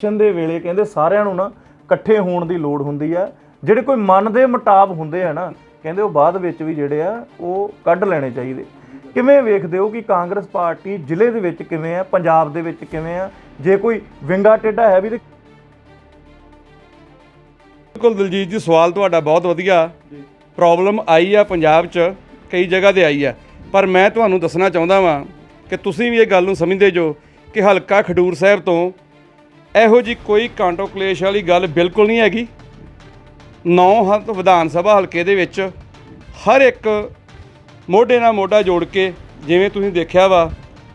Election ਦੇ ਵੇਲੇ ਕਹਿੰਦੇ ਸਾਰਿਆਂ ਨੂੰ ਨਾ ਇਕੱਠੇ ਹੋਣ ਦੀ ਲੋੜ ਹੁੰਦੀ ਆ। ਜਿਹੜੇ ਕੋਈ ਮਨ ਦੇ ਮੁਤਾਬ ਹੁੰਦੇ ਆ ਨਾ ਕਹਿੰਦੇ ਉਹ ਬਾਅਦ ਵਿੱਚ ਵੀ ਜਿਹੜੇ ਆ ਉਹ ਕੱਢ ਲੈਣੇ ਚਾਹੀਦੇ। ਕਿਵੇਂ ਵੇਖਦੇ ਹੋ ਕਿ ਕਾਂਗਰਸ ਪਾਰਟੀ ਜ਼ਿਲ੍ਹੇ ਦੇ ਵਿੱਚ ਕਿਵੇਂ ਆ ਪੰਜਾਬ ਦੇ ਵਿੱਚ ਕਿਵੇਂ ਆ? ਜੇ ਕੋਈ ਵਿੰਗਾ ਟੇਢਾ ਹੈ ਵੀ ਤੇ ਬਿਲਕੁਲ ਦਿਲਜੀਤ ਜੀ ਸਵਾਲ ਤੁਹਾਡਾ ਬਹੁਤ ਵਧੀਆ। ਪ੍ਰੋਬਲਮ ਆਈ ਆ ਪੰਜਾਬ 'ਚ ਕਈ ਜਗ੍ਹਾ ਤੇ ਆਈ ਆ। ਪਰ ਮੈਂ ਤੁਹਾਨੂੰ ਦੱਸਣਾ ਚਾਹੁੰਦਾ ਵਾਂ ਕਿ ਤੁਸੀਂ ਵੀ ਇਹ ਗੱਲ ਨੂੰ ਸਮਝਦੇ ਜੋ ਕਿ ਹਲਕਾ ਖਡੂਰ ਸਾਹਿਬ ਤੋਂ ਇਹੋ ਜੀ ਕੋਈ ਕਾਂਟੋ ਕਲੇਸ਼ ਵਾਲੀ ਗੱਲ ਬਿਲਕੁਲ ਨਹੀਂ ਹੈਗੀ। ਨੌ ਹੱਥ ਵਿਧਾਨ ਸਭਾ ਹਲਕੇ ਦੇ ਵਿੱਚ ਹਰ ਇੱਕ ਮੋਢੇ ਨਾਲ ਮੋਢਾ ਜੋੜ ਕੇ ਜਿਵੇਂ ਤੁਸੀਂ ਦੇਖਿਆ ਵਾ,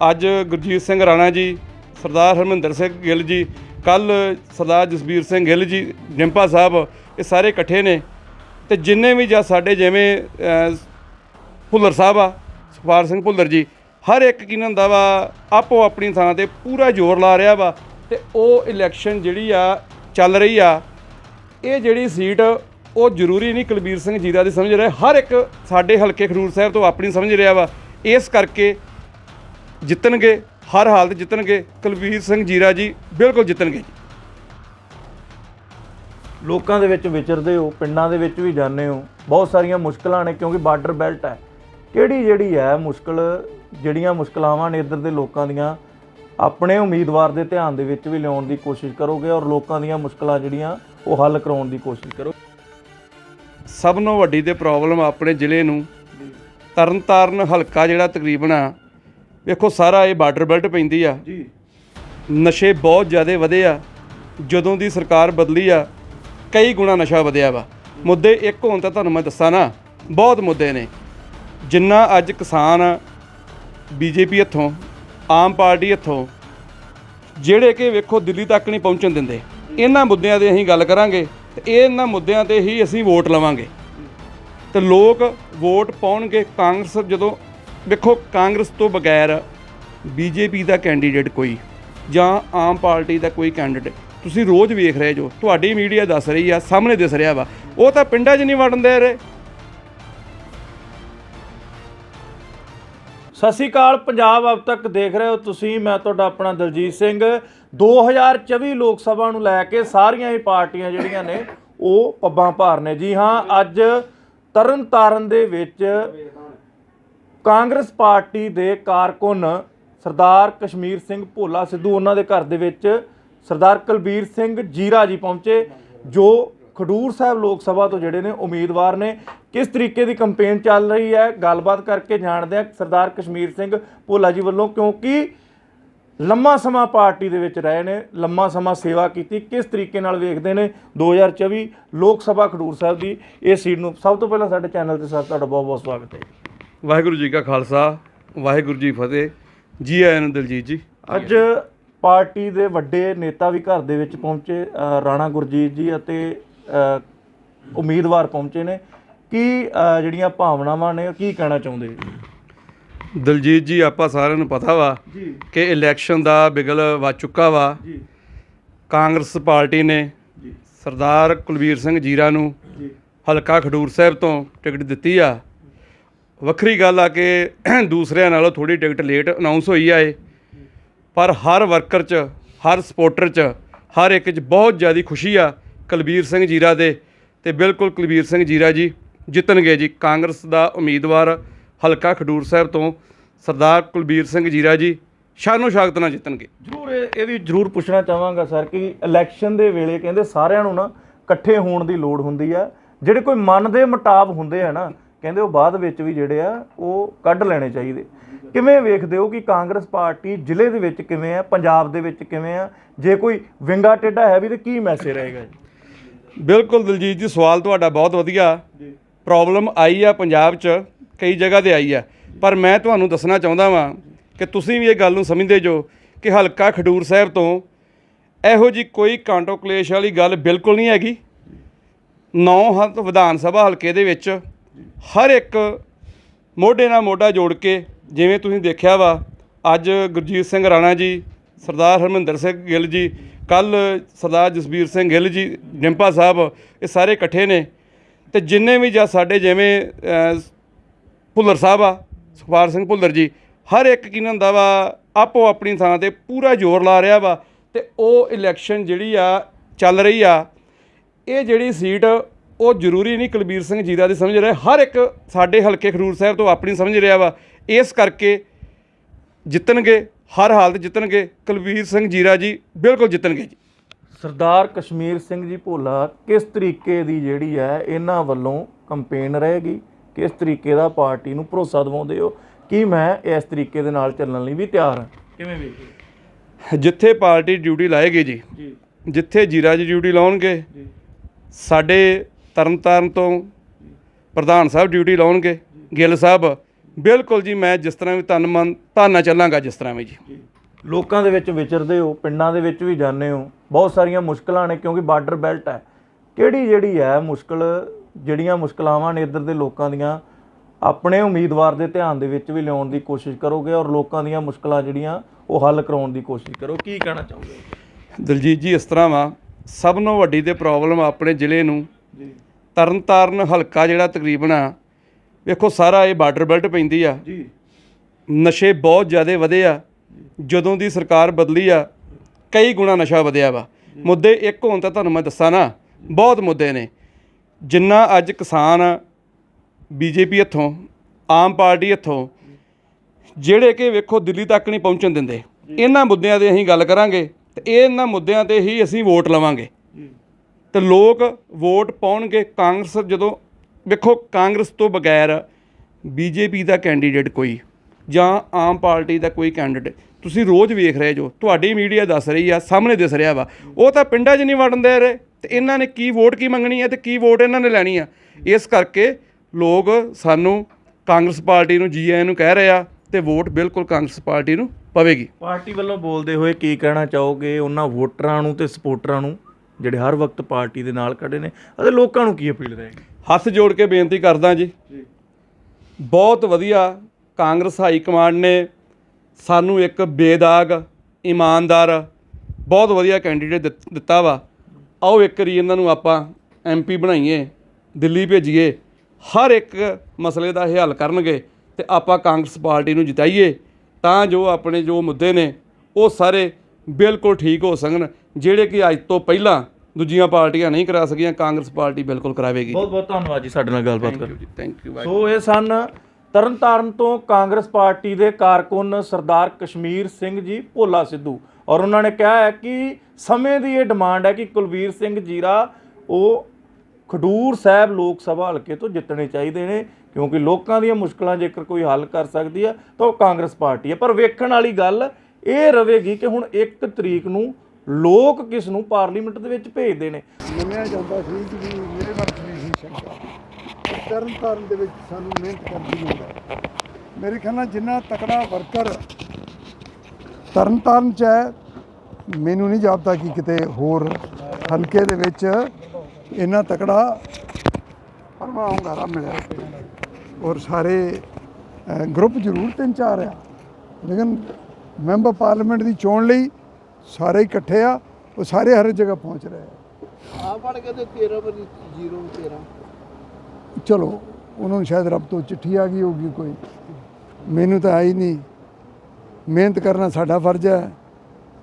ਅੱਜ ਗੁਰਜੀਤ ਸਿੰਘ ਰਾਣਾ ਜੀ, ਸਰਦਾਰ ਹਰਮਿੰਦਰ ਸਿੰਘ ਗਿੱਲ ਜੀ ਕੱਲ ਸਰਦਾਰ ਜਸਬੀਰ ਸਿੰਘ ਗਿੱਲ ਜੀ, ਡਿੰਪਾ ਸਾਹਿਬ, ਇਹ ਸਾਰੇ ਇਕੱਠੇ ਨੇ ਤੇ ਜਿੰਨੇ ਵੀ ਜਾਂ ਸਾਡੇ ਜਿਵੇਂ ਭੁੱਲਰ ਸਾਹਿਬ ਆ, ਸੁਖਪਾਲ ਸਿੰਘ ਭੁੱਲਰ ਜੀ, ਹਰ ਇੱਕ ਕੀ ਹੁੰਦਾ ਵਾ, ਆਪੋ ਆਪਣੀ ਥਾਂ ਤੇ ਪੂਰਾ ਜ਼ੋਰ ਲਾ ਰਿਹਾ ਵਾ। ਤੇ ਉਹ ਇਲੈਕਸ਼ਨ ਜਿਹੜੀ ਆ, ਚੱਲ ਰਹੀ ਆ, ਇਹ ਜਿਹੜੀ ਸੀਟ ਉਹ ਜ਼ਰੂਰੀ ਨਹੀਂ ਕੁਲਬੀਰ ਸਿੰਘ ਜੀਰਾ ਦੀ ਸਮਝ ਰਿਹਾ। ਹਰ ਇੱਕ ਸਾਡੇ ਹਲਕੇ ਖਡੂਰ ਸਾਹਿਬ ਤੋਂ ਆਪਣੀ ਸਮਝ ਰਿਹਾ ਵਾ। ਇਸ ਕਰਕੇ ਜਿੱਤਣਗੇ, ਹਰ ਹਾਲਤ ਜਿੱਤਣਗੇ, ਕੁਲਬੀਰ ਸਿੰਘ ਜੀਰਾ ਜੀ ਬਿਲਕੁਲ ਜਿੱਤਣਗੇ ਜੀ। ਲੋਕਾਂ ਦੇ ਵਿੱਚ ਵਿਚਰਦੇ ਹੋ, ਪਿੰਡਾਂ ਦੇ ਵਿੱਚ ਵੀ ਜਾਂਦੇ ਹੋ, ਬਹੁਤ ਸਾਰੀਆਂ ਮੁਸ਼ਕਲਾਂ ਨੇ ਕਿਉਂਕਿ ਬਾਰਡਰ ਬੈਲਟ ਹੈ। ਕਿਹੜੀ ਜਿਹੜੀ ਹੈ ਮੁਸ਼ਕਲ, ਜਿਹੜੀਆਂ ਮੁਸ਼ਕਲਾਵਾਂ ਨੇ ਇੱਧਰ ਦੇ ਲੋਕਾਂ ਦੀਆਂ ਆਪਣੇ ਉਮੀਦਵਾਰ ਦੇ ਧਿਆਨ ਦੇ ਵਿੱਚ ਵੀ ਲਿਆਉਣ ਦੀ ਕੋਸ਼ਿਸ਼ ਕਰੋਗੇ ਔਰ ਲੋਕਾਂ ਦੀਆਂ ਮੁਸ਼ਕਲਾਂ ਜਿਹੜੀਆਂ ਉਹ ਹੱਲ ਕਰਾਉਣ ਦੀ ਕੋਸ਼ਿਸ਼ ਕਰੋ। ਸਭ ਤੋਂ ਵੱਡੀ ਤੇ ਪ੍ਰੋਬਲਮ ਆਪਣੇ ਜ਼ਿਲ੍ਹੇ ਨੂੰ ਤਰਨਤਾਰਨ ਹਲਕਾ ਜਿਹੜਾ ਤਕਰੀਬਨ ਆ ਵੇਖੋ ਸਾਰਾ ਇਹ ਬਾਰਡਰ ਬੈਲਟ ਪੈਂਦੀ ਆ। ਜੀ। ਨਸ਼ੇ ਬਹੁਤ ਜ਼ਿਆਦਾ ਵਧੇ ਆ ਜਦੋਂ ਦੀ ਸਰਕਾਰ ਬਦਲੀ ਆ ਕਈ ਗੁਣਾ ਨਸ਼ਾ ਵਧਿਆ ਵਾ। ਮੁੱਦੇ ਇੱਕ ਹੋਣ ਤਾਂ ਤੁਹਾਨੂੰ ਮੈਂ ਦੱਸਾਂ ਨਾ ਬਹੁਤ ਮੁੱਦੇ ਨੇ। ਜਿੰਨਾ ਅੱਜ ਕਿਸਾਨ ਬੀਜੇਪੀ ਹੱਥੋਂ ਆਮ ਪਾਰਟੀ ਹੱਥੋਂ ਜਿਹੜੇ ਕਿ ਵੇਖੋ ਦਿੱਲੀ ਤੱਕ ਨਹੀਂ ਪਹੁੰਚਣ ਦਿੰਦੇ, ਇਹਨਾਂ ਮੁੱਦਿਆਂ ਤੇ ਅਸੀਂ ਗੱਲ ਕਰਾਂਗੇ ਤੇ ਇਹਨਾਂ ਮੁੱਦਿਆਂ ਤੇ ਹੀ ਅਸੀਂ ਵੋਟ ਲਵਾਂਗੇ। ਤੇ ਲੋਕ ਵੋਟ ਪਾਉਣਗੇ ਕਾਂਗਰਸ ਜਦੋਂ, ਵੇਖੋ ਕਾਂਗਰਸ ਤੋਂ ਬਗੈਰ ਬੀਜੇਪੀ ਦਾ ਕੈਂਡੀਡੇਟ ਕੋਈ, ਜਾਂ ਆਮ ਪਾਰਟੀ ਦਾ ਕੋਈ ਕੈਂਡੀਡੇਟ, ਤੁਸੀਂ ਰੋਜ਼ ਵੇਖ ਰਹੇ ਜੋ, ਤੁਹਾਡੀ ਮੀਡੀਆ ਦੱਸ ਰਹੀ ਆ, ਸਾਹਮਣੇ ਦਿਸ ਰਿਹਾ ਵਾ, ਉਹ ਤਾਂ ਪਿੰਡਾਂ 'ਚ ਨਹੀਂ ਵੜਨ ਦੇ ਰਹੇ। ਸਤਿ ਸ਼੍ਰੀ ਅਕਾਲ, ਪੰਜਾਬ ਅਬ ਤੱਕ ਦੇਖ ਰਹੇ ਹੋ ਤੁਸੀਂ, ਮੈਂ ਤੁਹਾਡਾ ਆਪਣਾ ਦਲਜੀਤ ਸਿੰਘ। 2024 ਲੋਕ ਸਭਾ ਨੂੰ ਲੈ ਕੇ ਸਾਰੀਆਂ ਹੀ ਪਾਰਟੀਆਂ ਜਿਹੜੀਆਂ ਨੇ, ਉਹ ਪੱਬਾਂ ਭਾਰ ਨੇ। ਜੀ ਹਾਂ, ਅੱਜ ਤਰਨ ਤਾਰਨ ਦੇ ਵਿੱਚ ਕਾਂਗਰਸ ਪਾਰਟੀ ਦੇ ਕਾਰਕੁਨ ਸਰਦਾਰ ਕਸ਼ਮੀਰ ਸਿੰਘ ਭੋਲਾ ਸਿੱਧੂ, ਉਹਨਾਂ ਦੇ ਘਰ ਦੇ ਵਿੱਚ ਸਰਦਾਰ ਕੁਲਬੀਰ ਸਿੰਘ ਜੀਰਾ ਜੀ ਪਹੁੰਚੇ, ਜੋ ਖਡੂਰ ਸਾਹਿਬ ਲੋਕ ਸਭਾ ਤੋਂ ਜਿਹੜੇ ਨੇ ਉਮੀਦਵਾਰ ਨੇ। ਕਿਸ ਤਰੀਕੇ ਦੀ ਕੰਪੇਨ ਚੱਲ ਰਹੀ ਹੈ? ਗੱਲਬਾਤ ਕਰਕੇ ਜਾਣਦੇ ਆ ਸਰਦਾਰ ਕਸ਼ਮੀਰ ਸਿੰਘ ਭੋਲਾ ਜੀ ਵੱਲੋਂ ਕਿਉਂਕਿ ਲੰਮਾ ਸਮਾਂ ਪਾਰਟੀ ਦੇ ਵਿੱਚ ਰਹੇ ਨੇ ਲੰਮਾ ਸਮਾਂ ਸੇਵਾ ਕੀਤੀ ਕਿਸ ਤਰੀਕੇ ਨਾਲ ਵੇਖਦੇ ਨੇ 2024 ਲੋਕ ਸਭਾ ਖਡੂਰ ਸਾਹਿਬ ਦੀ ਇਹ ਸੀਟ ਨੂੰ। ਸਭ ਤੋਂ ਪਹਿਲਾਂ ਸਾਡੇ ਚੈਨਲ ਤੇ ਸਰ ਤੁਹਾਡਾ ਬਹੁਤ ਬਹੁਤ ਸਵਾਗਤ ਹੈ ਵਾਹਿਗੁਰੂ ਜੀ ਕਾ ਖਾਲਸਾ ਵਾਹਿਗੁਰੂ ਜੀ ਫਤਿਹ। ਜੀ ਆਇਆਂ ਨੂੰ ਦਿਲਜੀਤ ਜੀ। ਅੱਜ ਪਾਰਟੀ ਦੇ ਵੱਡੇ ਨੇਤਾ ਵੀ ਘਰ ਦੇ ਵਿੱਚ ਪਹੁੰਚੇ ਰਾਣਾ ਗੁਰਜੀਤ ਜੀ ਅਤੇ ਉਮੀਦਵਾਰ ਪਹੁੰਚੇ ਨੇ। ਕੀ ਅ, ਜਿਹੜੀਆਂ ਭਾਵਨਾਵਾਂ ਨੇ ਉਹ ਕੀ ਕਹਿਣਾ ਚਾਹੁੰਦੇ? ਦਿਲਜੀਤ ਜੀ ਆਪਾਂ ਸਾਰਿਆਂ ਨੂੰ ਪਤਾ ਵਾ ਜੀ। ਕਿ ਇਲੈਕਸ਼ਨ ਦਾ ਬਿਗਲ ਵੱਜ ਚੁੱਕਾ ਵਾ। ਜੀ। ਕਾਂਗਰਸ ਪਾਰਟੀ ਨੇ ਜੀ। ਸਰਦਾਰ ਕੁਲਵੀਰ ਸਿੰਘ ਜੀਰਾ ਨੂੰ ਜੀ। ਹਲਕਾ ਖਡੂਰ ਸਾਹਿਬ ਤੋਂ ਟਿਕਟ ਦਿੱਤੀ ਆ। ਵੱਖਰੀ ਗੱਲ ਆ ਕਿ ਦੂਸਰਿਆਂ ਨਾਲੋਂ ਥੋੜੀ ਟਿਕਟ ਲੇਟ ਅਨਾਉਂਸ ਹੋਈ ਆ ਇਹ। ਪਰ ਹਰ ਵਰਕਰ 'ਚ ਹਰ ਸਪੋਰਟਰ 'ਚ ਹਰ ਇੱਕ 'ਚ ਬਹੁਤ ਜ਼ਿਆਦਾ ਖੁਸ਼ੀ ਆ ਕੁਲਬੀਰ ਸਿੰਘ ਜੀਰਾ ਦੇ। ਤੇ ਬਿਲਕੁਲ ਕੁਲਬੀਰ ਸਿੰਘ ਜੀਰਾ ਜੀ ਜਿੱਤਣਗੇ ਜੀ। ਕਾਂਗਰਸ ਦਾ ਉਮੀਦਵਾਰ ਹਲਕਾ ਖਡੂਰ ਸਾਹਿਬ ਤੋਂ ਸਰਦਾਰ ਕੁਲਬੀਰ ਸਿੰਘ ਜੀਰਾ ਜੀ ਸ਼ਾਨੋ ਸ਼ਾਗਤ ਨਾਲ ਜਿੱਤਣਗੇ। ਜ਼ਰੂਰ ਇਹ ਇਹ ਵੀ ਜ਼ਰੂਰ ਪੁੱਛਣਾ ਚਾਹਾਂਗਾ ਸਰ ਕਿ ਇਲੈਕਸ਼ਨ ਦੇ ਵੇਲੇ ਕਹਿੰਦੇ ਸਾਰਿਆਂ ਨੂੰ ਨਾ ਇਕੱਠੇ ਹੋਣ ਦੀ ਲੋੜ ਹੁੰਦੀ ਆ। ਜਿਹੜੇ ਕੋਈ ਮਨ ਦੇ ਮੁਤਾਬ ਹੁੰਦੇ ਆ ਨਾ ਕਹਿੰਦੇ ਉਹ ਬਾਅਦ ਵਿੱਚ ਵੀ ਜਿਹੜੇ ਆ ਉਹ ਕੱਢ ਲੈਣੇ ਚਾਹੀਦੇ। ਕਿਵੇਂ ਵੇਖਦੇ ਹੋ ਕਿ ਕਾਂਗਰਸ ਪਾਰਟੀ ਜ਼ਿਲ੍ਹੇ ਦੇ ਵਿੱਚ ਕਿਵੇਂ ਆ ਪੰਜਾਬ ਦੇ ਵਿੱਚ ਕਿਵੇਂ ਆ? ਜੇ ਕੋਈ ਵਿੰਗਾ ਟੇਢਾ ਹੈ ਵੀ ਤੇ ਕੀ ਮੈਸੇਜ ਰਹੇਗਾ ਜੀ? ਬਿਲਕੁਲ ਦਿਲਜੀਤ ਜੀ ਸਵਾਲ ਤੁਹਾਡਾ ਬਹੁਤ ਵਧੀਆ। ਪ੍ਰੋਬਲਮ ਆਈ ਆ ਪੰਜਾਬ 'ਚ, ਕਈ ਜਗ੍ਹਾ ਤੇ ਆਈ ਆ। ਪਰ ਮੈਂ ਤੁਹਾਨੂੰ ਦੱਸਣਾ ਚਾਹੁੰਦਾ ਵਾਂ ਕਿ ਤੁਸੀਂ ਵੀ ਇਹ ਗੱਲ ਨੂੰ ਸਮਝਦੇ ਜੋ ਕਿ ਹਲਕਾ ਖਡੂਰ ਸਾਹਿਬ ਤੋਂ ਇਹੋ ਜੀ ਕੋਈ ਕਾਂਟੋ ਕਲੇਸ਼ ਵਾਲੀ ਗੱਲ ਬਿਲਕੁਲ ਨਹੀਂ ਹੈਗੀ। ਨੌ ਹੱਥ ਵਿਧਾਨ ਸਭਾ ਹਲਕੇ ਦੇ ਵਿੱਚ ਹਰ ਇੱਕ ਮੋਢੇ ਨਾਲ ਮੋਢਾ ਜੋੜ ਕੇ ਜਿਵੇਂ ਤੁਸੀਂ ਦੇਖਿਆ ਵਾ, ਅੱਜ ਗੁਰਜੀਤ ਸਿੰਘ ਰਾਣਾ ਜੀ, ਸਰਦਾਰ ਹਰਮਿੰਦਰ ਸਿੰਘ ਗਿੱਲ ਜੀ ਕੱਲ ਸਰਦਾਰ ਜਸਬੀਰ ਸਿੰਘ ਗਿੱਲ ਜੀ, ਡਿੰਪਾ ਸਾਹਿਬ, ਇਹ ਸਾਰੇ ਇਕੱਠੇ ਨੇ। ਤੇ ਜਿੰਨੇ ਵੀ ਜਾਂ ਸਾਡੇ ਜਿਵੇਂ ਭੁੱਲਰ ਸਾਹਿਬ ਆ, ਸੁਖਪਾਲ ਸਿੰਘ ਭੁੱਲਰ ਜੀ, ਹਰ ਇੱਕ ਕੀ ਹੁੰਦਾ ਵਾ, ਆਪੋ ਆਪਣੀ ਥਾਂ ਤੇ ਪੂਰਾ ਜ਼ੋਰ ਲਾ ਰਿਹਾ ਵਾ ਤੇ ਉਹ ਇਲੈਕਸ਼ਨ ਜਿਹੜੀ ਆ, ਚੱਲ ਰਹੀ ਆ, ਇਹ ਜਿਹੜੀ ਸੀਟ ਉਹ ਜ਼ਰੂਰੀ ਨਹੀਂ ਕੁਲਬੀਰ ਸਿੰਘ ਜੀਰਾ ਦੀ ਸਮਝ ਰਿਹਾ, ਹਰ ਇੱਕ ਸਾਡੇ ਹਲਕੇ ਖਰੂਰ ਸਾਹਿਬ ਤੋਂ ਆਪਣੀ ਸਮਝ ਰਿਹਾ ਵਾ, ਇਸ ਕਰਕੇ ਜਿੱਤਣਗੇ, ਹਰ ਹਾਲਤ ਜਿੱਤਣਗੇ, ਕੁਲਬੀਰ ਸਿੰਘ ਜੀਰਾ ਜੀ ਬਿਲਕੁਲ ਜਿੱਤਣਗੇ ਜੀ। ਸਰਦਾਰ ਕਸ਼ਮੀਰ ਸਿੰਘ ਜੀ ਭੋਲਾ ਕਿਸ ਤਰੀਕੇ ਦੀ ਜਿਹੜੀ ਹੈ ਇਹਨਾਂ ਵੱਲੋਂ ਕੰਪੇਨ ਰਹੇਗੀ? ਕਿਸ ਤਰੀਕੇ ਦਾ ਪਾਰਟੀ ਨੂੰ ਭਰੋਸਾ ਦਿਵਾਉਂਦੇ ਹੋ? ਕਿ ਮੈਂ ਇਸ ਤਰੀਕੇ ਦੇ ਨਾਲ ਚੱਲਣ ਲਈ ਵੀ ਤਿਆਰ ਹਾਂ? ਕਿਵੇਂ ਵੇਖਦੇ ਜਿੱਥੇ ਪਾਰਟੀ ਡਿਊਟੀ ਲਾਏਗੀ ਜੀ ਜੀ। ਜਿੱਥੇ ਜੀਰਾ ਜੀ ਡਿਊਟੀ ਲਾਉਣਗੇ ਜੀ। ਸਾਡੇ ਤਰਨਤਾਰਨ ਤੋਂ ਪ੍ਰਧਾਨ ਸਾਹਿਬ ਡਿਊਟੀ ਲਾਉਣਗੇ ਗਿੱਲ ਸਾਹਿਬ। ਬਿਲਕੁਲ ਜੀ ਮੈਂ ਜਿਸ ਤਰ੍ਹਾਂ ਵੀ ਤਨ ਮਨ ਧਾਨਾ ਚੱਲਾਂਗਾ ਜਿਸ ਤਰ੍ਹਾਂ ਵੀ ਜੀ। ਲੋਕਾਂ ਦੇ ਵਿੱਚ ਵਿਚਰਦੇ ਹੋ ਪਿੰਡਾਂ ਦੇ ਵਿੱਚ ਵੀ ਜਾਂਦੇ ਹੋ ਬਹੁਤ ਸਾਰੀਆਂ ਮੁਸ਼ਕਲਾਂ ਨੇ ਕਿਉਂਕਿ ਬਾਰਡਰ ਬੈਲਟ ਹੈ। ਕਿਹੜੀ ਜਿਹੜੀ ਹੈ ਮੁਸ਼ਕਲ ਜਿਹੜੀਆਂ ਮੁਸ਼ਕਲਾਵਾਂ ਨੇ ਇੱਧਰ ਦੇ ਲੋਕਾਂ ਦੀਆਂ ਆਪਣੇ ਉਮੀਦਵਾਰ ਦੇ ਧਿਆਨ ਦੇ ਵਿੱਚ ਵੀ ਲਿਆਉਣ ਦੀ ਕੋਸ਼ਿਸ਼ ਕਰੋਗੇ ਔਰ ਲੋਕਾਂ ਦੀਆਂ ਮੁਸ਼ਕਲਾਂ ਜਿਹੜੀਆਂ ਉਹ ਹੱਲ ਕਰਾਉਣ ਦੀ ਕੋਸ਼ਿਸ਼ ਕਰੋ ਕੀ ਕਹਿਣਾ ਚਾਹੋਗੇ? ਦਲਜੀਤ ਜੀ ਇਸ ਤਰ੍ਹਾਂ ਵਾ ਸਭ ਨੂੰ ਵੱਡੀ ਤੇ ਪ੍ਰੋਬਲਮ ਆਪਣੇ ਜ਼ਿਲ੍ਹੇ ਨੂੰ ਜੀ। ਤਰਨਤਾਰਨ ਹਲਕਾ ਜਿਹੜਾ ਤਕਰੀਬਨ ਆ ਵੇਖੋ ਸਾਰਾ ਇਹ ਬਾਰਡਰ ਬੈਲਟ ਪੈਂਦੀ ਆ। ਜੀ। ਨਸ਼ੇ ਬਹੁਤ ਜ਼ਿਆਦਾ ਵਧੇ ਆ ਜਦੋਂ ਦੀ ਸਰਕਾਰ ਬਦਲੀ ਆ, ਕਈ ਗੁਣਾ ਨਸ਼ਾ ਵਧਿਆ ਵਾ। ਮੁੱਦੇ ਇੱਕ ਹੋਣ ਤਾਂ ਤੁਹਾਨੂੰ ਮੈਂ ਦੱਸਾਂ ਨਾ, ਬਹੁਤ ਮੁੱਦੇ ਨੇ। ਜਿੰਨਾ ਅੱਜ ਕਿਸਾਨ ਬੀਜੇਪੀ ਹੱਥੋਂ, ਆਮ ਪਾਰਟੀ ਹੱਥੋਂ, ਜਿਹੜੇ ਕਿ ਵੇਖੋ ਦਿੱਲੀ ਤੱਕ ਨਹੀਂ ਪਹੁੰਚਣ ਦਿੰਦੇ, ਇਹਨਾਂ ਮੁੱਦਿਆਂ ਤੇ ਅਸੀਂ ਗੱਲ ਕਰਾਂਗੇ ਤੇ ਇਹਨਾਂ ਮੁੱਦਿਆਂ ਤੇ ਹੀ ਅਸੀਂ ਵੋਟ ਲਵਾਂਗੇ। ਜੀ ਤੇ ਲੋਕ ਵੋਟ ਪਾਉਣਗੇ ਕਾਂਗਰਸ ਜਦੋਂ, ਵੇਖੋ ਕਾਂਗਰਸ ਤੋਂ ਬਗੈਰ ਬੀਜੇਪੀ ਦਾ ਕੈਂਡੀਡੇਟ ਕੋਈ ਜਾਂ ਆਮ ਪਾਰਟੀ ਦਾ ਕੋਈ ਕੈਂਡੀਡੇਟ ਤੁਸੀਂ ਰੋਜ਼ ਵੇਖ ਰਹੇ ਜੋ ਤੁਹਾਡੀ ਮੀਡੀਆ ਦੱਸ ਰਹੀ ਆ ਸਾਹਮਣੇ ਦਿਸ ਰਿਹਾ ਵਾ। ਉਹ ਤਾਂ ਪਿੰਡਾਂ 'ਚ ਨਹੀਂ ਵੜਨ ਦੇ ਰਹੇ। ਤੇ ਇਹਨਾਂ ਨੇ ਕੀ ਵੋਟ ਕੀ ਮੰਗਣੀ ਹੈ ਤੇ ਕੀ ਵੋਟ ਇਹਨਾਂ ਨੇ ਲੈਣੀ ਆ? ਇਸ ਕਰਕੇ ਲੋਕ ਸਾਨੂੰ ਕਾਂਗਰਸ ਪਾਰਟੀ ਨੂੰ ਜੀਆਈ ਨੂੰ ਕਹਿ ਰਹੇ ਆ ਤੇ ਵੋਟ ਬਿਲਕੁਲ ਕਾਂਗਰਸ ਪਾਰਟੀ ਨੂੰ ਪਵੇਗੀ। ਪਾਰਟੀ ਵੱਲੋਂ ਬੋਲਦੇ ਹੋਏ ਕੀ ਕਹਿਣਾ ਚਾਹੋਗੇ ਉਹਨਾਂ ਵੋਟਰਾਂ ਨੂੰ ਤੇ ਸਪੋਰਟਰਾਂ ਨੂੰ ਜਿਹੜੇ ਹਰ ਵਕਤ ਪਾਰਟੀ ਦੇ ਨਾਲ ਖੜੇ ਨੇ? ਅਤੇ ਲੋਕਾਂ ਨੂੰ ਕੀ ਅਪੀਲ ਰਹੇਗੀ? ਹੱਥ ਜੋੜ ਕੇ ਬੇਨਤੀ ਕਰਦਾ ਜੀ। ਜੀ। ਬਹੁਤ ਵਧੀਆ ਕਾਂਗਰਸ ਹਾਈ ਕਮਾਂਡ ਨੇ ਸਾਨੂੰ ਇੱਕ ਬੇਦਾਗ ਇਮਾਨਦਾਰ ਬਹੁਤ ਵਧੀਆ ਕੈਂਡੀਡੇਟ ਦਿੱਤ- ਵਾ। ਆਓ ਇੱਕ ਵਾਰੀ ਇਹਨਾਂ ਨੂੰ ਆਪਾਂ ਐਮਪੀ ਬਣਾਈਏ ਦਿੱਲੀ ਭੇਜੀਏ। ਹਰ ਇੱਕ ਮਸਲੇ ਦਾ ਇਹ ਹੱਲ ਕਰਨਗੇ ਤੇ ਆਪਾਂ ਕਾਂਗਰਸ ਪਾਰਟੀ ਨੂੰ ਜਿਤਾਈਏ। ਤਾਂ ਜੋ ਆਪਣੇ ਜੋ ਮੁੱਦੇ ਨੇ ਉਹ ਸਾਰੇ ਬਿਲਕੁਲ ਠੀਕ ਹੋ ਸਕਣ ਜਿਹੜੇ ਕਿ ਅੱਜ ਤੋਂ ਪਹਿਲਾਂ ਦੂਜੀਆਂ ਪਾਰਟੀਆਂ ਨਹੀਂ ਕਰਾ ਸਕੀਆਂ ਕਾਂਗਰਸ ਪਾਰਟੀ ਬਿਲਕੁਲ ਕਰਾਵੇਗੀ। ਬਹੁਤ ਬਹੁਤ ਧੰਨਵਾਦ ਜੀ ਸਾਡੇ ਨਾਲ ਗੱਲਬਾਤ ਕਰਨ ਲਈ ਥੈਂਕ ਯੂ ਸੋ ਇਹ ਸਨ ਤਰਨਤਾਰਨ ਤੋਂ ਕਾਂਗਰਸ ਪਾਰਟੀ ਦੇ ਕਾਰਕੁਨ ਸਰਦਾਰ ਕਸ਼ਮੀਰ ਸਿੰਘ ਜੀ ਭੋਲਾ ਸਿੱਧੂ। ਔਰ ਉਹਨਾਂ ਨੇ ਕਿਹਾ ਹੈ ਕਿ ਸਮੇਂ ਦੀ ਇਹ ਡਿਮਾਂਡ ਹੈ ਕਿ ਕੁਲਵੀਰ ਸਿੰਘ ਜੀਰਾ ਉਹ ਖਡੂਰ ਸਾਹਿਬ ਲੋਕ ਸਭਾ ਹਲਕੇ ਤੋਂ ਜਿੱਤਣੇ ਚਾਹੀਦੇ ਨੇ, ਕਿਉਂਕਿ ਲੋਕਾਂ ਦੀਆਂ ਮੁਸ਼ਕਲਾਂ ਜੇਕਰ ਕੋਈ ਹੱਲ ਕਰ ਸਕਦੀ ਹੈ, ਤਾਂ ਉਹ ਕਾਂਗਰਸ ਪਾਰਟੀ ਹੈ। ਪਰ ਵੇਖਣ ਵਾਲੀ ਗੱਲ ਇਹ ਰਵੇਗੀ ਕਿ ਹੁਣ 1 ਤਰੀਕ ਨੂੰ ਲੋਕ ਕਿਸ ਨੂੰ ਪਾਰਲੀਮੈਂਟ ਦੇ ਵਿੱਚ ਭੇਜਦੇ ਨੇ। ਮੰਨਿਆ ਜਾਂਦਾ ਸੀ ਕਿ ਮੇਰੇ ਮਨ ਸੀ ਸ਼ੰਕਾ। ਤਰਨ ਤਾਰਨ ਦੇ ਵਿੱਚ ਸਾਨੂੰ ਮਿਹਨਤ ਕਰਨ ਲੋੜ ਹੈ। ਮੇਰੇ ਖਿਆਲ ਨਾਲ ਜਿੰਨਾ ਤਕੜਾ ਵਰਕਰ ਤਰਨ ਤਾਰਨ ਚ ਹੈ, ਮੈਨੂੰ ਨਹੀਂ ਜਾਪਦਾ ਕਿ ਕਿਤੇ ਹੋਰ ਹਲਕੇ ਦੇ ਵਿੱਚ ਇੰਨਾ ਤਕੜਾ ਪਰਮਾ ਹੁੰਗਾਰਾ ਮਿਲਿਆ। ਔਰ ਸਾਰੇ ਗਰੁੱਪ ਜ਼ਰੂਰ ਤਿੰਨ ਚਾਰ ਆ ਲੇਕਿਨ ਮੈਂਬਰ ਪਾਰਲੀਮੈਂਟ ਦੀ ਚੋਣ ਲਈ ਸਾਰੇ ਇਕੱਠੇ ਆ, ਉਹ ਸਾਰੇ ਹਰ ਜਗ੍ਹਾ ਪਹੁੰਚ ਰਹੇ ਆ। ਆ ਪੜ ਕੇ ਤੇ 13 ਵਾਰੀ 0 13 ਚਲੋ ਉਹਨਾਂ ਨੂੰ ਸ਼ਾਇਦ ਰੱਬ ਤੋਂ ਚਿੱਠੀ ਆ ਗਈ ਹੋਗੀ ਕੋਈ। ਮੈਨੂੰ ਤਾਂ ਆਈ ਨਹੀਂ। ਮਿਹਨਤ ਕਰਨਾ ਸਾਡਾ ਫਰਜ਼ ਹੈ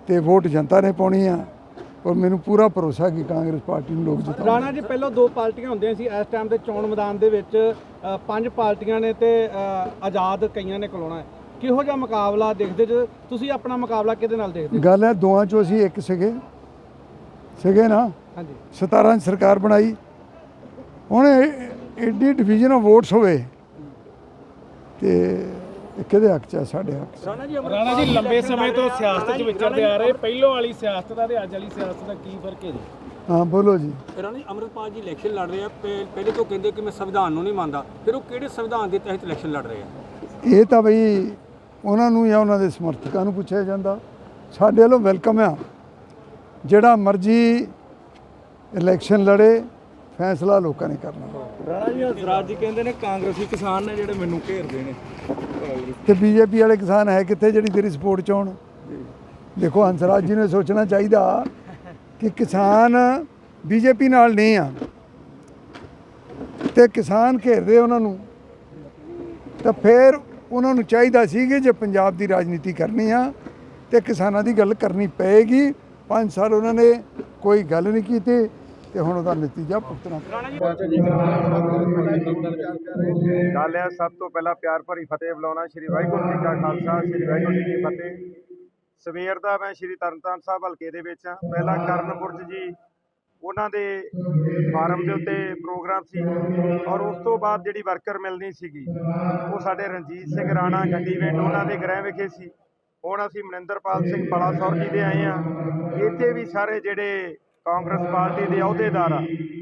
ਤੇ ਵੋਟ ਜਨਤਾ ਨੇ ਪਾਉਣੀ ਆ ਔਰ ਮੈਨੂੰ ਪੂਰਾ ਭਰੋਸਾ ਕਿ ਕਾਂਗਰਸ ਪਾਰਟੀ ਨੂੰ ਲੋਕ ਜਿਤਾਉਣਗੇ। ਰਾਣਾ ਜੀ ਪਹਿਲਾਂ ਦੋ ਪਾਰਟੀਆਂ ਹੁੰਦੀਆਂ ਸੀ ਇਸ ਟਾਈਮ ਦੇ ਚੋਣ ਮੈਦਾਨ ਦੇ ਵਿੱਚ ਪੰਜ ਪਾਰਟੀਆਂ ਨੇ ਤੇ ਆਜ਼ਾਦ ਕਈਆਂ ਨੇ ਕੋਲੋਣਾ ਹੈ। ਕਿਹੋ ਜਿਹਾ ਮੁਕਾਬਲਾ ਦੇਖਦੇ ਜੇ? ਤੁਸੀਂ ਆਪਣਾ ਮੁਕਾਬਲਾ ਕਿਹਦੇ ਨਾਲ ਦੇਖਦੇ? ਗੱਲ ਹੈ ਦੋਆਂ ਚੋਂ ਅਸੀਂ ਇੱਕ ਸੀਗੇ। ਸੀਗੇ ਨਾ? ਹਾਂਜੀ। 17 ਚ ਸਰਕਾਰ ਬਣਾਈ। ਹੁਣ ਐਡੀ ਡਿਵੀਜ਼ਨ ਆਫ ਵੋਟਸ ਹੋਵੇ ਤੇ ਇਹ ਕਿਹਦੇ ਹੱਕ ਚ ਹੈ ਸਾਡੇ ਹੱਕ 'ਚ? ਰਾਣਾ ਜੀ ਲੰਬੇ ਸਮੇਂ ਤੋਂ ਸਿਆਸਤ 'ਚ ਵਿਚਰਦੇ ਆ ਰਹੇ ਪਹਿਲੋਂ ਵਾਲੀ ਸਿਆਸਤ ਦਾ ਤੇ ਅੱਜ ਵਾਲੀ ਸਿਆਸਤ ਦਾ ਕੀ ਫ਼ਰਕ ਹੈ ਜੀ? ਹਾਂ ਬੋਲੋ ਜੀ। ਰਾਣਾ ਜੀ ਅਮਰਪਾਲ ਜੀ ਇਲੈਕਸ਼ਨ ਲੜ ਰਹੇ ਆ ਪਹਿ- ਪਹਿਲੇ ਤੋਂ ਕਹਿੰਦੇ ਕਿ ਮੈਂ ਸੰਵਿਧਾਨ ਨੂੰ ਨਹੀਂ ਮੰਨਦਾ ਫਿਰ ਉਹ ਕਿਹੜੇ ਸੰਵਿਧਾਨ ਦੇ ਤਹਿਤ ਇਲੈਕਸ਼ਨ ਲੜ ਰਹੇ ਆ? ਇਹ ਤਾਂ ਬਈ ਉਹਨਾਂ ਨੂੰ ਜਾਂ ਉਹਨਾਂ ਦੇ ਸਮਰਥਕਾਂ ਨੂੰ ਪੁੱਛਿਆ ਜਾਂਦਾ। ਸਾਡੇ ਵੱਲੋਂ ਵੈਲਕਮ ਆ। ਜਿਹੜਾ ਮਰਜ਼ੀ ਇਲੈਕਸ਼ਨ ਲੜੇ ਫੈਸਲਾ ਲੋਕਾਂ ਨੇ ਕਰਨਾ। ਰਾਣਾ ਜੀ ਹੰਸਰਾਜ ਜੀ ਕਹਿੰਦੇ ਨੇ ਕਾਂਗਰਸੀ ਕਿਸਾਨ ਨੇ ਜਿਹੜੇ ਮੈਨੂੰ ਘੇਰਦੇ ਨੇ। ਤੇ ਬੀਜੇਪੀ ਵਾਲੇ ਕਿਸਾਨ ਹੈ ਕਿੱਥੇ ਜਿਹੜੀ ਤੇਰੀ ਸਪੋਰਟ ਚ ਹੋਣ? ਦੇਖੋ ਹੰਸਰਾਜ ਜੀ ਨੂੰ ਸੋਚਣਾ ਚਾਹੀਦਾ ਕਿ ਕਿਸਾਨ ਬੀਜੇਪੀ ਨਾਲ ਨਹੀਂ ਆ ਤੇ ਕਿਸਾਨ ਘੇਰਦੇ ਉਹਨਾਂ ਨੂੰ ਤਾਂ ਫਿਰ ਉਹਨਾਂ ਨੂੰ ਚਾਹੀਦਾ ਸੀ ਕਿ ਜੇ ਪੰਜਾਬ ਦੀ ਰਾਜਨੀਤੀ ਕਰਨੀ ਆ ਤੇ ਕਿਸਾਨਾਂ ਦੀ ਗੱਲ ਕਰਨੀ ਪਏਗੀ। 5 ਸਾਲ ਉਹਨਾਂ ਨੇ ਕੋਈ ਗੱਲ ਨਹੀਂ ਕੀਤੀ। ਤੇ ਹੁਣ ਉਹਦਾ ਨਤੀਜਾ ਭੁਗਤਣਾ ਗੱਲ ਹੈ ਸਭ ਤੋਂ ਪਹਿਲਾਂ ਪਿਆਰ ਭਰੀ ਫਤਿਹ ਬੁਲਾਉਣਾ ਸ਼੍ਰੀ ਵਾਹਿਗੁਰੂ ਜੀ ਕਾ ਖਾਲਸਾ, ਸ਼੍ਰੀ ਵਾਹਿਗੁਰੂ ਜੀ ਕੀ ਫਤਿਹ। ਸਵੇਰ ਦਾ ਮੈਂ ਸ਼੍ਰੀ ਤਰਨਤਾਰਨ ਸਾਹਿਬ ਹਲਕੇ ਦੇ ਵਿੱਚ ਹਾਂ। ਪਹਿਲਾਂ ਕਰਨਪੁਰਜ ਜੀ, ਉਹਨਾਂ ਦੇ ਫਾਰਮ ਦੇ ਉੱਤੇ ਪ੍ਰੋਗਰਾਮ ਸੀ ਔਰ ਉਸ ਤੋਂ ਬਾਅਦ ਜਿਹੜੀ ਵਰਕਰ ਮਿਲਣੀ ਸੀਗੀ, ਉਹ ਸਾਡੇ ਰਣਜੀਤ ਸਿੰਘ ਰਾਣਾ ਗੰਡੀਵਿੰਡ ਉਹਨਾਂ ਦੇ ਗ੍ਰਹਿ ਵਿਖੇ ਸੀ। ਹੁਣ ਅਸੀਂ ਮਨਿੰਦਰਪਾਲ ਸਿੰਘ ਪਲਾਸੌਰ ਜੀ ਦੇ ਆਏ ਆ ਇੱਥੇ ਵੀ ਸਾਰੇ ਜਿਹੜੇ ਕਾਂਗਰਸ ਪਾਰਟੀ ਦੇ ਅਹੁਦੇਦਾਰ ਆ।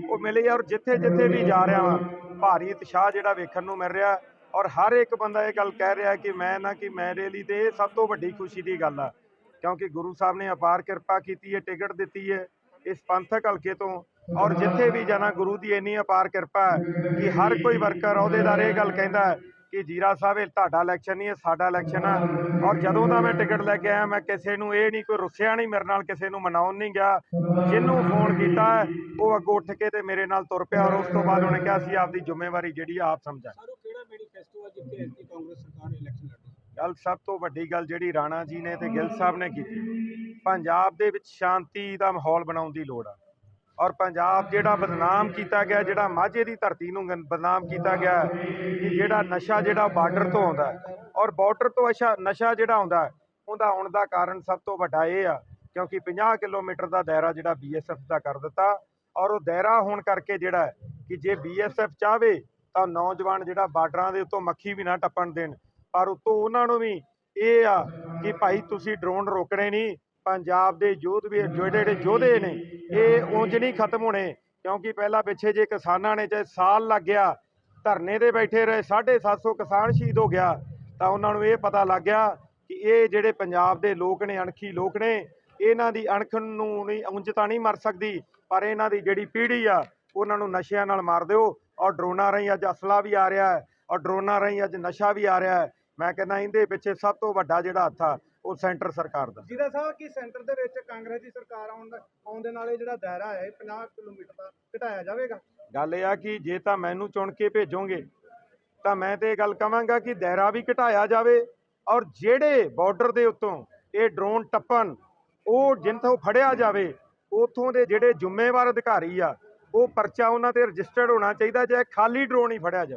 ਉਹ ਮਿਲੇ ਔਰ ਜਿੱਥੇ ਜਿੱਥੇ ਵੀ ਜਾ ਰਿਹਾ ਵਾਂ, ਭਾਰੀ ਉਤਸ਼ਾਹ ਜਿਹੜਾ ਵੇਖਣ ਨੂੰ ਮਿਲ ਰਿਹਾ। ਔਰ ਹਰ ਇੱਕ ਬੰਦਾ ਇਹ ਗੱਲ ਕਹਿ ਰਿਹਾ ਕਿ ਮੈਂ ਨਾ ਕਿ ਮੇਰੇ ਲਈ ਤੇ ਇਹ ਸਭ ਤੋਂ ਵੱਡੀ ਖੁਸ਼ੀ ਦੀ ਗੱਲ ਆ। ਕਿਉਂਕਿ ਗੁਰੂ ਸਾਹਿਬ ਨੇ ਅਪਾਰ ਕਿਰਪਾ ਕੀਤੀ ਹੈ, ਟਿਕਟ ਦਿੱਤੀ ਹੈ ਇਸ ਪੰਥਕ ਹਲਕੇ ਤੋਂ। ਔਰ ਜਿੱਥੇ ਵੀ ਜਾਣਾ ਗੁਰੂ ਦੀ ਇੰਨੀ ਅਪਾਰ ਕਿਰਪਾ ਹੈ ਕਿ ਹਰ ਕੋਈ ਵਰਕਰ, ਅਹੁਦੇਦਾਰ ਇਹ ਗੱਲ ਕਹਿੰਦਾ ਕਿ ਜੀਰਾ ਸਾਹਿਬ ਇਹ ਤੁਹਾਡਾ ਇਲੈਕਸ਼ਨ ਨਹੀਂ ਹੈ ਸਾਡਾ ਇਲੈਕਸ਼ਨ ਆ। ਔਰ ਜਦੋਂ ਦਾ ਮੈਂ ਟਿਕਟ ਲੈ ਕੇ ਆਇਆ ਮੈਂ ਕਿਸੇ ਨੂੰ ਇਹ ਨਹੀਂ ਕੋਈ ਰੁੱਸਿਆ ਨਹੀਂ ਮੇਰੇ ਨਾਲ ਕਿਸੇ ਨੂੰ ਮਨਾਉਣ ਨਹੀਂ ਗਿਆ। ਜਿਹਨੂੰ ਫੋਨ ਕੀਤਾ ਉਹ ਅੱਗੋਂ ਉੱਠ ਕੇ ਤੇ ਮੇਰੇ ਨਾਲ ਤੁਰ ਪਿਆ ਔਰ ਉਸ ਤੋਂ ਬਾਅਦ ਉਹਨੇ ਕਿਹਾ ਸੀ ਆਪਦੀ ਜ਼ਿੰਮੇਵਾਰੀ ਜਿਹੜੀ ਆਪ ਸਮਝਾ ਸਰ ਉਹ ਕਿਹੜਾ ਮੈਨੀਫੈਸਟੋ ਆ ਜਿੱਥੇ ਐਸੀ ਕਾਂਗਰਸ ਸਰਕਾਰ ਇਲੈਕਸ਼ਨ ਲੜੀ ਗੱਲ ਸਭ ਤੋਂ ਵੱਡੀ ਗੱਲ ਜਿਹੜੀ ਰਾਣਾ ਜੀ ਨੇ ਤੇ ਗਿੱਲ ਸਾਹਿਬ ਨੇ ਕੀਤੀ ਪੰਜਾਬ ਦੇ ਵਿੱਚ ਸ਼ਾਂਤੀ ਦਾ ਮਾਹੌਲ ਬਣਾਉਣ ਦੀ ਲੋੜ ਆ। ਔਰ ਪੰਜਾਬ ਜਿਹੜਾ ਬਦਨਾਮ ਕੀਤਾ ਗਿਆ, ਜਿਹੜਾ ਮਾਝੇ ਦੀ ਧਰਤੀ ਨੂੰ ਬਦਨਾਮ ਕੀਤਾ ਗਿਆ ਕਿ ਜਿਹੜਾ ਨਸ਼ਾ ਜਿਹੜਾ ਬਾਰਡਰ ਤੋਂ ਆਉਂਦਾ ਔਰ ਬਾਰਡਰ ਤੋਂ ਅਸ਼ਾ, ਨਸ਼ਾ ਜਿਹੜਾ ਆਉਂਦਾ ਉਹਦਾ ਆਉਣ ਦਾ ਕਾਰਨ ਸਭ ਤੋਂ ਵੱਡਾ ਇਹ ਆ, ਕਿਉਂਕਿ 50 ਕਿਲੋਮੀਟਰ ਦਾ ਦਾਇਰਾ ਜਿਹੜਾ ਬੀਐਸਐਫ ਦਾ ਕਰ ਦਿੱਤਾ ਔਰ ਉਹ ਦਾਇਰਾ ਹੋਣ ਕਰਕੇ ਜਿਹੜਾ ਕਿ ਜੇ ਬੀਐਸਐਫ ਚਾਹਵੇ ਤਾਂ ਨੌਜਵਾਨ ਜਿਹੜਾ ਬਾਰਡਰਾਂ ਦੇ ਉੱਤੋਂ ਮੱਖੀ ਵੀ ਨਾ ਟੱਪਣ ਦੇਣ, ਪਰ ਉਤੋਂ ਉਹਨਾਂ ਨੂੰ ਵੀ ਇਹ ਆ ਕਿ ਭਾਈ ਤੁਸੀਂ ਡਰੋਨ ਰੋਕਣੇ ਨਹੀਂ ਪੰਜਾਬ ਦੇ ਯੋਧ ਵੀ ਜਿਹੜੇ ਜਿਹੜੇ ਯੋਧੇ ਨੇ, ਇਹ ਉਂਝ ਨਹੀਂ ਖਤਮ ਹੋਣੇ, ਕਿਉਂਕਿ ਪਹਿਲਾਂ ਪਿੱਛੇ ਜੇ ਕਿਸਾਨਾਂ ਨੇ ਚਾਹੇ ਸਾਲ ਲੱਗ ਗਿਆ, ਧਰਨੇ ਤੇ ਬੈਠੇ ਰਹੇ 750 ਕਿਸਾਨ ਸ਼ਹੀਦ ਹੋ ਗਿਆ, ਤਾਂ ਉਹਨਾਂ ਨੂੰ ਇਹ ਪਤਾ ਲੱਗ ਗਿਆ ਕਿ ਇਹ ਜਿਹੜੇ ਪੰਜਾਬ ਦੇ ਲੋਕ ਨੇ, ਅਣਖੀ ਲੋਕ ਨੇ, ਇਹਨਾਂ ਦੀ ਅਣਖ ਨੂੰ ਨਹੀਂ, ਉਂਝ ਤਾਂ ਨਹੀਂ ਮਰ ਸਕਦੀ, ਪਰ ਇਹਨਾਂ ਦੀ ਜਿਹੜੀ ਪੀੜ੍ਹੀ ਆ, ਉਹਨਾਂ ਨੂੰ ਨਸ਼ਿਆਂ ਨਾਲ ਮਾਰ ਦਿਓ, ਔਰ ਡਰੋਨਾਂ ਰਾਹੀਂ ਅੱਜ ਅਸਲਾ ਵੀ ਆ ਰਿਹਾ ਹੈ, ਔਰ ਡਰੋਨਾਂ ਰਾਹੀਂ ਅੱਜ ਨਸ਼ਾ ਵੀ ਆ ਰਿਹਾ ਹੈ। ਮੈਂ ਕਹਿੰਦਾ ਇਹਦੇ ਪਿੱਛੇ ਸਭ ਤੋਂ ਵੱਡਾ ਜਿਹੜਾ ਹੱਥ ਆ ਉਹ ਸੈਂਟਰ ਸਰਕਾਰ ਦਾ। ਜੀਰਾ ਸਾਹਿਬ ਕੀ ਸੈਂਟਰ ਦੇ ਵਿੱਚ ਕਾਂਗਰਸ ਦੀ ਸਰਕਾਰ ਆਉਣ ਦਾ ਆਉਣ ਦੇ ਨਾਲ ਇਹ ਜਿਹੜਾ ਦਾਇਰਾ ਹੈ ਇਹ 50 ਕਿਲੋਮੀਟਰ ਦਾ ਘਟਾਇਆ ਜਾਵੇਗਾ? ਗੱਲ ਇਹ ਆ ਕਿ ਜੇ ਤਾਂ ਮੈਨੂੰ ਚੁਣ ਕੇ ਭੇਜੋਗੇ ਤਾਂ ਮੈਂ ਤੇ ਇਹ ਗੱਲ ਕਵਾਂਗਾ ਕਿ ਦਾਇਰਾ ਵੀ ਘਟਾਇਆ ਜਾਵੇ ਔਰ ਜਿਹੜੇ ਬਾਰਡਰ ਦੇ ਉੱਤੋਂ ਇਹ ਡਰੋਨ ਟੱਪਣ ਉਹ ਜਿੰਥੋਂ ਫੜਿਆ ਜਾਵੇ ਉਥੋਂ ਦੇ ਜਿਹੜੇ ਜ਼ਿੰਮੇਵਾਰ ਅਧਿਕਾਰੀ ਆ ਉਹ ਪਰਚਾ ਉਹਨਾਂ ਤੇ ਰਜਿਸਟਰਡ ਹੋਣਾ ਚਾਹੀਦਾ ਜੇ ਖਾਲੀ ਡਰੋਨ ਹੀ ਫੜਿਆ ਜਾਵੇ।